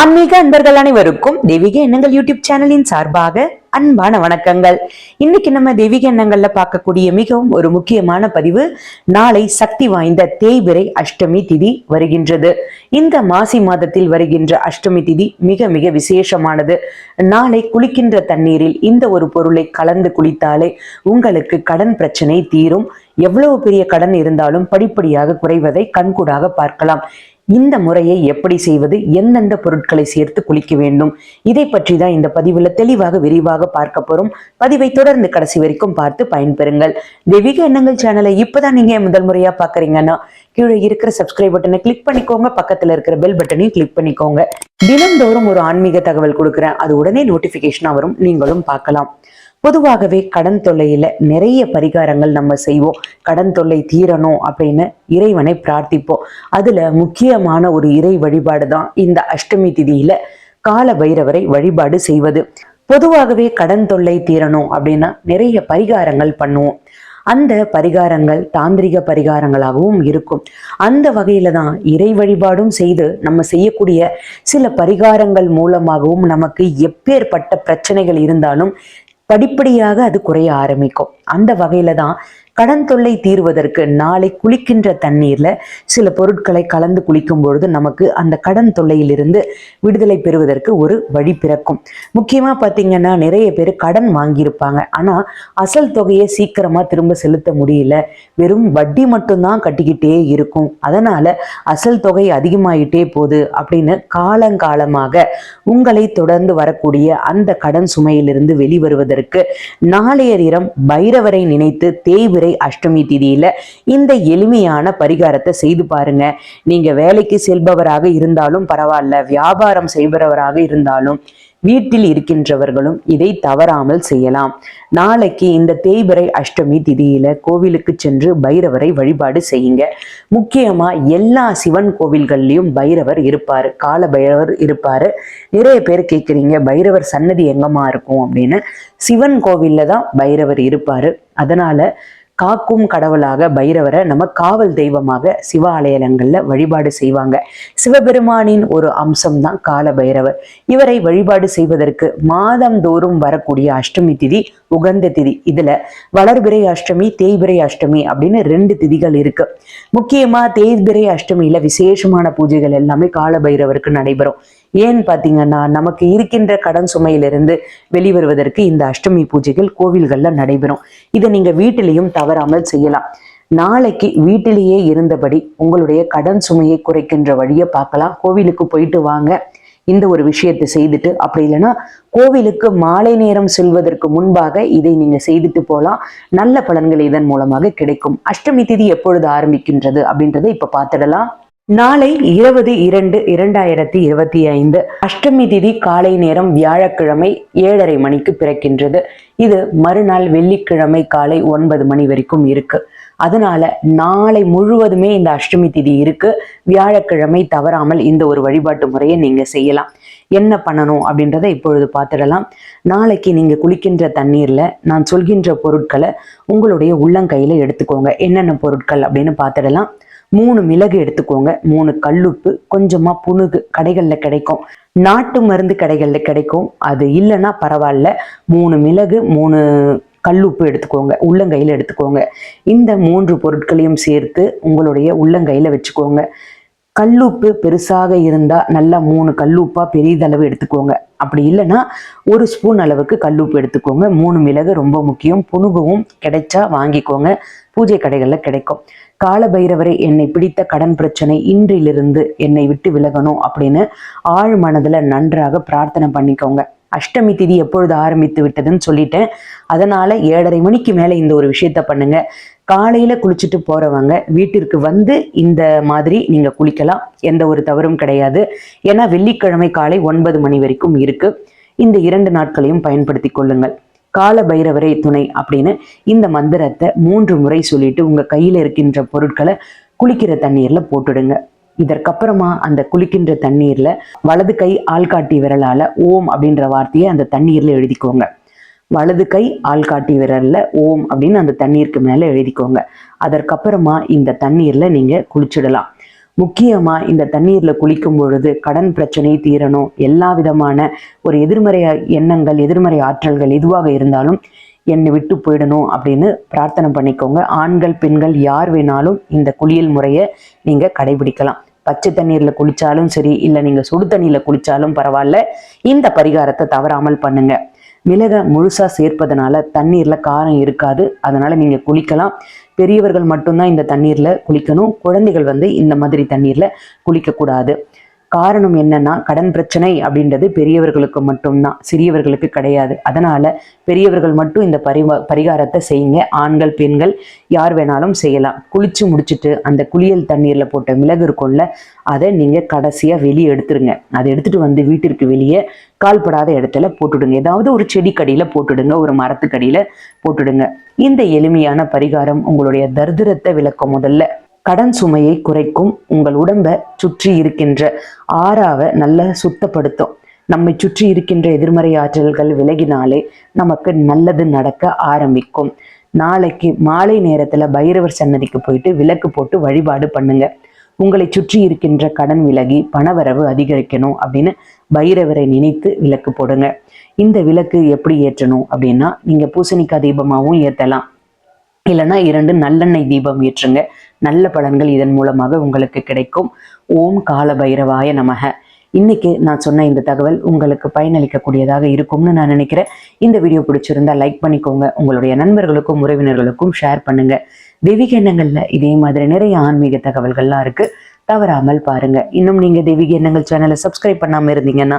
ஆன்மீக அன்பர்கள் அனைவருக்கும் தெய்வீக எண்ணங்கள் யூடியூப் சேனலின் சார்பாக அன்பான வணக்கங்கள். இன்னைக்கு நம்ம தெய்வீக எண்ணங்கள்ல பார்க்கக்கூடிய மிகவும் ஒரு முக்கியமான பதிவு நாளை சக்தி வாய்ந்த தேய்பிரை அஷ்டமி திதி வருகின்றது. இந்த மாசி மாதத்தில் வருகின்ற அஷ்டமி திதி மிக மிக விசேஷமானது. நாளை குளிக்கின்ற தண்ணீரில் இந்த ஒரு பொருளை கலந்து குளித்தாலே உங்களுக்கு கடன் பிரச்சனை தீரும். எவ்வளவு பெரிய கடன் இருந்தாலும் படிப்படியாக குறைவதை கண்கூடாக பார்க்கலாம். இந்த முறையை எப்படி செய்வது எந்தெந்த பொருட்களை சேர்த்து குளிக்க வேண்டும் இதை பற்றி தான் இந்த பதிவுல தெளிவாக விரிவாக பார்க்க போறோம். பதிவை தொடர்ந்து கடைசி வரைக்கும் பார்த்து பயன்பெறுங்கள். தெய்வீக எண்ணங்கள் சேனலை இப்பதான் நீங்க முதல் முறையா பாக்குறீங்கன்னா கீழே இருக்கிற சப்ஸ்கிரைப் பட்டனை கிளிக் பண்ணிக்கோங்க. பக்கத்துல இருக்கிற பெல் பட்டனையும் கிளிக் பண்ணிக்கோங்க. தினந்தோறும் ஒரு ஆன்மீக தகவல் கொடுக்குறேன். அது உடனே நோட்டிபிகேஷனா வரும். நீங்களும் பார்க்கலாம். பொதுவாகவே கடன் தொல்லையில நிறைய பரிகாரங்கள் நம்ம செய்வோம். கடன் தொல்லை தீரணும் அப்படின்னு இறைவனை பிரார்த்திப்போம். அதுல முக்கியமான ஒரு இறை வழிபாடு தான் இந்த அஷ்டமி திதியில கால பைரவரை வழிபாடு செய்வது. பொதுவாகவே கடன் தொல்லை தீரணும் அப்படின்னா நிறைய பரிகாரங்கள் பண்ணுவோம். அந்த பரிகாரங்கள் தாந்திரிக பரிகாரங்களாகவும் இருக்கும். அந்த வகையில தான் இறை வழிபாடும் செய்து நம்ம செய்யக்கூடிய சில பரிகாரங்கள் மூலமாகவும் நமக்கு எப்பேற்பட்ட பிரச்சனைகள் இருந்தாலும் படிப்படியாக அது குறைய ஆரம்பிக்கும். அந்த வகையில தான் கடன் தொல்லை தீர்வதற்கு நாளை குளிக்கின்ற தண்ணீர்ல சில பொருட்களை கலந்து குளிக்கும் பொழுது நமக்கு அந்த கடன் தொல்லையிலிருந்து விடுதலை பெறுவதற்கு ஒரு வழி பிறக்கும். முக்கியமா பாத்தீங்கன்னா நிறைய பேர் கடன் வாங்கியிருப்பாங்க. ஆனா அசல் தொகையை சீக்கிரமா திரும்ப செலுத்த முடியல. வெறும் வட்டி மட்டும்தான் கட்டிக்கிட்டே இருக்கும். அதனால அசல் தொகை அதிகமாயிட்டே போகுது அப்படின்னு காலங்காலமாக உங்களை தொடர்ந்து வரக்கூடிய அந்த கடன் சுமையிலிருந்து வெளிவருவதற்கு நாளைய தினம் பைரவரை நினைத்து தேய்பிரை அஷ்டமி திதியில இந்த எளிமையான பரிகாரத்தை செய்து பாருங்க. நீங்க வேலைக்கு செல்பவராக இருந்தாலும் பரவாயில்ல வியாபாரம் செய்பவராக இருந்தாலும் வீட்டில் இருக்கின்றவர்களும் இதை தவறாமல் செய்யலாம். நாளைக்கு இந்த தேய்பிரை அஷ்டமி திதியில கோவிலுக்கு சென்று பைரவரை வழிபாடு செய்யுங்க. முக்கியமா எல்லா சிவன் கோவில்கள்லயும் பைரவர் இருப்பாரு கால பைரவர் இருப்பாரு. நிறைய பேர் கேட்குறீங்க பைரவர் சன்னதி எங்கம்மா இருக்கும் அப்படின்னு. சிவன் கோவில்ல தான் பைரவர் இருப்பாரு. அதனால காக்கும் கடவுளாக பைரவரை நம்ம காவல் தெய்வமாக சிவாலயங்கள்ல வழிபாடு செய்வாங்க. சிவபெருமானின் ஒரு அம்சம் தான் கால பைரவர். இவரை வழிபாடு செய்வதற்கு மாதந்தோறும் வரக்கூடிய அஷ்டமி திதி உகந்த திதி. இதுல வளர்பிறை அஷ்டமி தேய்பிறை அஷ்டமி அப்படின்னு ரெண்டு திதிகள் இருக்கு. முக்கியமா தேய்பிறை அஷ்டமியில விசேஷமான பூஜைகள் எல்லாமே கால பைரவருக்கு நடைபெறும். ஏன்னு பாத்தீங்கன்னா நமக்கு இருக்கின்ற கடன் சுமையிலிருந்து வெளிவருவதற்கு இந்த அஷ்டமி பூஜைகள் கோவில்கள்ல நடைபெறும். இதை நீங்க வீட்டிலையும் தவறாமல் செய்யலாம். நாளைக்கு வீட்டிலேயே இருந்தபடி உங்களுடைய கடன் சுமையை குறைக்கின்ற வழியை பார்க்கலாம். கோவிலுக்கு போயிட்டு வாங்க. இந்த ஒரு விஷயத்தை செய்துட்டு அப்படி இல்லைன்னா கோவிலுக்கு மாலை நேரம் செல்வதற்கு முன்பாக இதை நீங்க செய்துட்டு போகலாம் நல்ல பலன்கள் இதன் மூலமாக கிடைக்கும். அஷ்டமி திதி எப்பொழுது ஆரம்பிக்கின்றது அப்படின்றத இப்ப பார்த்துடலாம். நாளை இருபது இரண்டு இரண்டாயிரத்தி இருபத்தி ஐந்து அஷ்டமி திதி காலை நேரம் வியாழக்கிழமை ஏழரை மணிக்கு பிறக்கின்றது. இது மறுநாள் வெள்ளிக்கிழமை காலை ஒன்பது மணி வரைக்கும் இருக்கு. அதனால நாளை முழுவதுமே இந்த அஷ்டமி திதி இருக்கு. வியாழக்கிழமை தவறாமல் இந்த ஒரு வழிபாட்டு முறையை நீங்க செய்யலாம். என்ன பண்ணணும் அப்படின்றத இப்பொழுது பார்த்துடலாம். நாளைக்கு நீங்க குளிக்கின்ற தண்ணீர்ல நான் சொல்கின்ற பொருட்களை உங்களுடைய உள்ளங்கையில எடுத்துக்கோங்க. என்னென்ன பொருட்கள் அப்படின்னு பார்த்துடலாம். மூணு மிளகு எடுத்துக்கோங்க. மூணு கல்லுப்பு கொஞ்சமா புணுகு கடைகளில் கிடைக்கும். நாட்டு மருந்து கடைகளில் கிடைக்கும். அது இல்லைன்னா பரவாயில்ல. மூணு மிளகு மூணு கல்லுப்பு எடுத்துக்கோங்க. உள்ளங்கையில் எடுத்துக்கோங்க. இந்த மூன்று பொருட்களையும் சேர்த்து உங்களுடைய உள்ளங்கையில் வச்சுக்கோங்க. கல்லுப்பு பெருசாக இருந்தால் நல்லா மூணு கல்லுப்பாக பெரிதளவு எடுத்துக்கோங்க. அப்படி இல்லைன்னா ஒரு ஸ்பூன் அளவுக்கு கல்லுப்பு எடுத்துக்கோங்க. மூணு மிளகு ரொம்ப முக்கியம். புனுகவும் கிடைச்சா வாங்கிக்கோங்க. பூஜை கடைகளில் கிடைக்கும். கால பைரவரை என்னை பிடித்த கடன் பிரச்சனை இன்றிலிருந்து என்னை விட்டு விலகணும் அப்படின்னு ஆழ் மனதுல நன்றாக பிரார்த்தனை பண்ணிக்கோங்க. அஷ்டமி திதி எப்பொழுது ஆரம்பித்து விட்டதுன்னு சொல்லிட்டேன். அதனால ஏழரை மணிக்கு மேல இந்த ஒரு விஷயத்த பண்ணுங்க. காலையில குளிச்சுட்டு போறவங்க வீட்டிற்கு வந்து இந்த மாதிரி நீங்க குளிக்கலாம். எந்த ஒரு தவறும் கிடையாது. ஏன்னா வெள்ளிக்கிழமை காலை ஒன்பது மணி வரைக்கும் இருக்கு. இந்த இரண்டு நாட்களையும் பயன்படுத்தி கொள்ளுங்கள். கால பைரவரே துணை அப்படின்னு இந்த மந்திரத்தை மூன்று முறை சொல்லிட்டு உங்க கையில இருக்கின்ற பொருட்களை குளிக்கிற தண்ணீர்ல போட்டுடுங்க. இதற்கப்புறமா அந்த குளிக்கின்ற தண்ணீர்ல வலது கை ஆள்காட்டி விரலால ஓம் அப்படின்ற வார்த்தையை அந்த தண்ணீர்ல எழுதிக்கோங்க. வலது கை ஆள்காட்டி விரல்ல ஓம் அப்படின்னு அந்த தண்ணீருக்கு மேல எழுதிக்கோங்க. அதற்கப்புறமா இந்த தண்ணீர்ல நீங்க குளிச்சிடலாம். முக்கியமா இந்த தண்ணீர்ல குளிக்கும் பொழுது கடன் பிரச்சனை தீரணும். எல்லா விதமான ஒரு எதிர்மறை எண்ணங்கள் எதிர்மறை ஆற்றல்கள் எதுவாக இருந்தாலும் என்னை விட்டு போயிடணும் அப்படின்னு பிரார்த்தனை பண்ணிக்கோங்க. ஆண்கள் பெண்கள் யார் வேணாலும் இந்த குளியல் முறையை நீங்க கடைபிடிக்கலாம். பச்சை தண்ணீர்ல குளிச்சாலும் சரி இல்லை நீங்க சுடு தண்ணியில குளிச்சாலும் பரவாயில்ல. இந்த பரிகாரத்தை தவறாமல் பண்ணுங்க. மிளகை முழுசா சேர்ப்பதனால தண்ணீர்ல காரம் இருக்காது. அதனால நீங்க குளிக்கலாம். பெரியவர்கள் மட்டும்தான் இந்த தண்ணீரில் குளிக்கணும். குழந்தைகள் வந்து இந்த மாதிரி தண்ணீரில் குளிக்கக்கூடாது. காரணம் என்னன்னா கடன் பிரச்சனை அப்படின்றது பெரியவர்களுக்கு மட்டும்தான் சிறியவர்களுக்கு கிடையாது. அதனால பெரியவர்கள் மட்டும் இந்த பரிவா பரிகாரத்தை செய்யுங்க. ஆண்கள் பெண்கள் யார் வேணாலும் செய்யலாம். குளிச்சு முடிச்சுட்டு அந்த குளியல் தண்ணீர்ல போட்ட மிளகு இருக்கும்ல அதை நீங்க கடைசியா வெளியே எடுத்துருங்க. அதை எடுத்துட்டு வந்து வீட்டிற்கு வெளியே கால்படாத இடத்துல போட்டுடுங்க. ஏதாவது ஒரு செடிக்கடியில் போட்டுடுங்க ஒரு மரத்துக்கடியில போட்டுடுங்க. இந்த எளிமையான பரிகாரம் உங்களுடைய தரித்திரத்தை விளக்கும் முதல்ல. கடன் சுமையை குறைக்கும் உங்கள் உடம்பை சுற்றி இருக்கின்ற ஆறாவை நல்லா சுத்தப்படுத்தும். நம்மை சுற்றி இருக்கின்ற எதிர்மறை ஆற்றல்கள் விலகினாலே நமக்கு நல்லது நடக்க ஆரம்பிக்கும். நாளைக்கு மாலை நேரத்துல பைரவர் சன்னதிக்கு போயிட்டு விளக்கு போட்டு வழிபாடு பண்ணுங்க. உங்களை சுற்றி இருக்கின்ற கடன் விலகி பணவரவு அதிகரிக்கணும் அப்படின்னு பைரவரை நினைத்து விளக்கு போடுங்க. இந்த விளக்கு எப்படி ஏற்றணும் அப்படின்னா நீங்க பூசணிக்காய் தீபமாகவும் ஏற்றலாம் இல்லைன்னா இரண்டு நல்லெண்ணெய் தீபம் ஏற்றுங்க. நல்ல பலன்கள் இதன் மூலமாக உங்களுக்கு கிடைக்கும். ஓம் கால பைரவாய நமக. இன்னைக்கு நான் சொன்ன இந்த தகவல் உங்களுக்கு பயனளிக்கக்கூடியதாக இருக்கும்னு நான் நினைக்கிறேன். இந்த வீடியோ பிடிச்சிருந்தா லைக் பண்ணிக்கோங்க. உங்களுடைய நண்பர்களுக்கும் உறவினர்களுக்கும் ஷேர் பண்ணுங்க. தெய்வீக எண்ணங்கள்ல இதே மாதிரி நிறைய ஆன்மீக தகவல்கள்லாம் இருக்கு. தவறாமல் பாருங்க. இன்னும் நீங்க தெய்வீக எண்ணங்கள் சேனலை சப்ஸ்கிரைப் பண்ணாம இருந்தீங்கன்னா